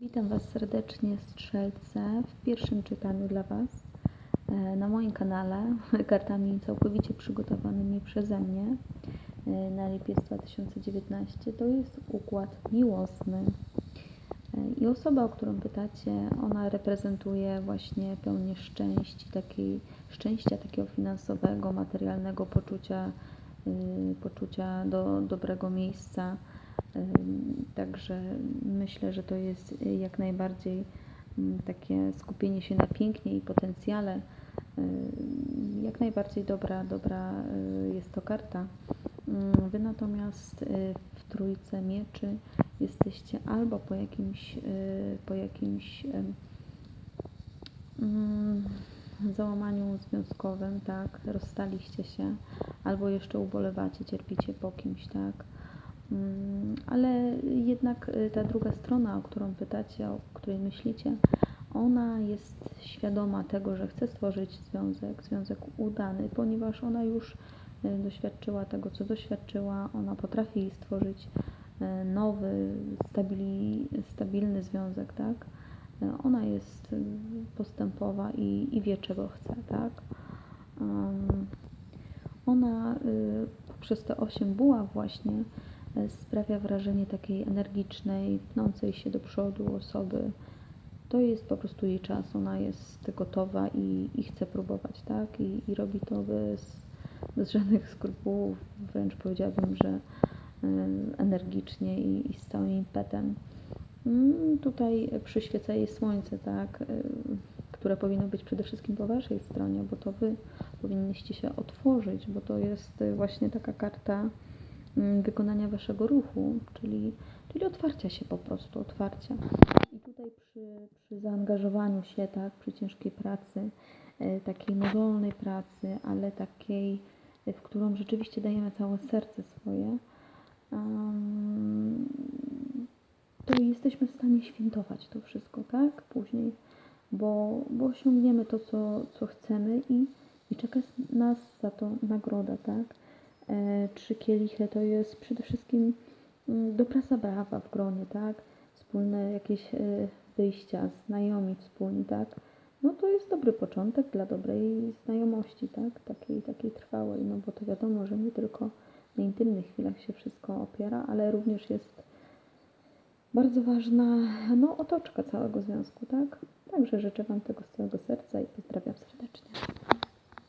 Witam Was serdecznie, strzelce, w pierwszym czytaniu dla Was e, na moim kanale kartami całkowicie przygotowanymi przeze mnie e, na lipiec 2019. To jest układ miłosny. E, I osoba, o którą pytacie, ona reprezentuje właśnie pełnię szczęści, takiej, szczęścia takiego finansowego, materialnego poczucia, poczucia do dobrego miejsca. Także myślę, że to jest jak najbardziej mm, takie skupienie się na pięknie i potencjale. Jak najbardziej dobra, dobra y, jest to karta. Ym, Wy natomiast y, w trójce mieczy jesteście albo po jakimś, y, po jakimś mm, załamaniu związkowym, tak, rozstaliście się, albo jeszcze ubolewacie, cierpicie po kimś, tak. Mm, Ale jednak y, ta druga strona, o którą pytacie, o której myślicie, ona jest świadoma tego, że chce stworzyć związek, związek udany, ponieważ ona już y, doświadczyła tego, co doświadczyła, ona potrafi stworzyć y, nowy, stabili, stabilny związek, tak? Ona jest postępowa i, i wie, czego chce, tak? Ona y, poprzez te osiem buław właśnie sprawia wrażenie takiej energicznej, pnącej się do przodu osoby. To jest po prostu jej czas, ona jest gotowa i, i chce próbować, tak? I, i robi to bez, bez żadnych skrupułów, wręcz powiedziałabym, że y, energicznie i, i z całym impetem. Mm, Tutaj przyświeca jej słońce, tak? y, które powinno być przede wszystkim po Waszej stronie, bo to Wy powinniście się otworzyć, bo to jest właśnie taka karta wykonania Waszego ruchu, czyli, czyli otwarcia się po prostu, otwarcia. I tutaj przy, przy zaangażowaniu się, tak, przy ciężkiej pracy, y, takiej mozolnej pracy, ale takiej, y, w którą rzeczywiście dajemy całe serce swoje, to jesteśmy w stanie świętować to wszystko, tak? Później, bo, bo osiągniemy to, co, co chcemy i, i czeka nas za to nagroda, tak? E, trzy kielichy to jest przede wszystkim mm, dobra zabawa w gronie, tak? Wspólne jakieś e, wyjścia, znajomi wspólni, tak? No to jest dobry początek dla dobrej znajomości, tak? Takiej, takiej trwałej, no bo to wiadomo, że nie tylko na intymnych chwilach się wszystko opiera, ale również jest bardzo ważna no, otoczka całego związku, tak? Także życzę Wam tego z całego serca i pozdrawiam serdecznie.